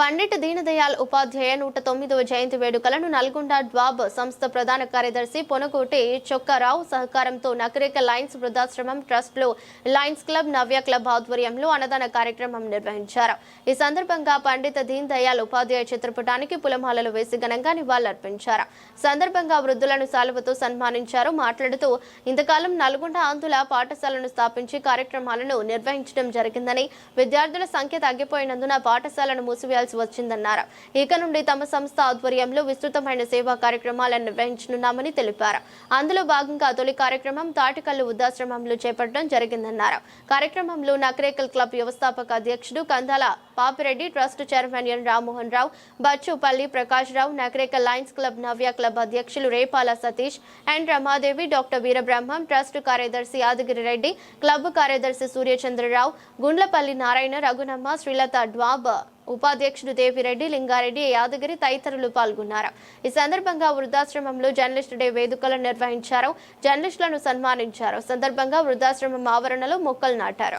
Pandit Deendayal Upadhyaya నూట తొమ్మిదవ జయంతి వేడుకలను నల్గొండ డ్వాబ్ సంస్థ ప్రధాన కార్యదర్శి పొనకోటి చొక్కారావు సహకారంతో నకరేక లయన్స్ వృద్ధాశ్రమం ట్రస్ట్లో లయన్స్ క్లబ్ నవ్య క్లబ్ ఆధ్వర్యంలో అన్నదాన కార్యక్రమం నిర్వహించారు. ఈ సందర్భంగా పండిత దీన్ దయాళ్ ఉపాధ్యాయ చిత్రపటానికి పులమాలలు వేసి ఘనంగా నివాళులర్పించారు. సందర్భంగా వృద్ధులను సాలువతో సన్మానించారు. మాట్లాడుతూ ఇంతకాలం నల్గొండ ఆంధ్రుల పాఠశాలను స్థాపించి కార్యక్రమాలను నిర్వహించడం జరిగిందని విద్యార్థుల సంఖ్య తగ్గిపోయినందున పాఠశాలను మూసివేయాల్సి వచ్చిందన్నారు. ఇక నుండి తమ సంస్థ ఆధ్వర్యంలో విస్తృతమైన సేవా కార్యక్రమాలను నిర్వహించనున్నామని తెలిపారు. అందులో భాగంగా తొలి కార్యక్రమం తాటికల్లు వృద్ధాశ్రమంలో చేపట్టడం జరిగిందన్నారు. కార్యక్రమంలో నకరేకల్ క్లబ్ వ్యవస్థాపక అధ్యక్షుడు Kandala Papireddy trust chairman N Rammohan Rao Bachupally Prakash Rao Nakrekal Lions club Navya club అధ్యక్షులు Repala Satish and Ramadevi doctor Veerabrahmam trust కార్యదర్శి యాదగిరి రెడ్డి క్లబ్ కార్యదర్శి సూర్యచంద్రరావు గుండ్లపల్లి నారాయణ రఘునమ్మ శ్రీలత డ్వాబ ఉపాధ్యక్షుడు దేవిరెడ్డి లింగారెడ్డి యాదగిరి తదితరులు పాల్గొన్నారు. ఈ సందర్భంగా వృద్ధాశ్రమంలో జర్నలిస్ట్ డే వేదికలు నిర్వహించారు. జర్నలిస్టులను సన్మానించారు. సందర్భంగా వృద్ధాశ్రమం ఆవరణలో మొక్కలు నాటారు.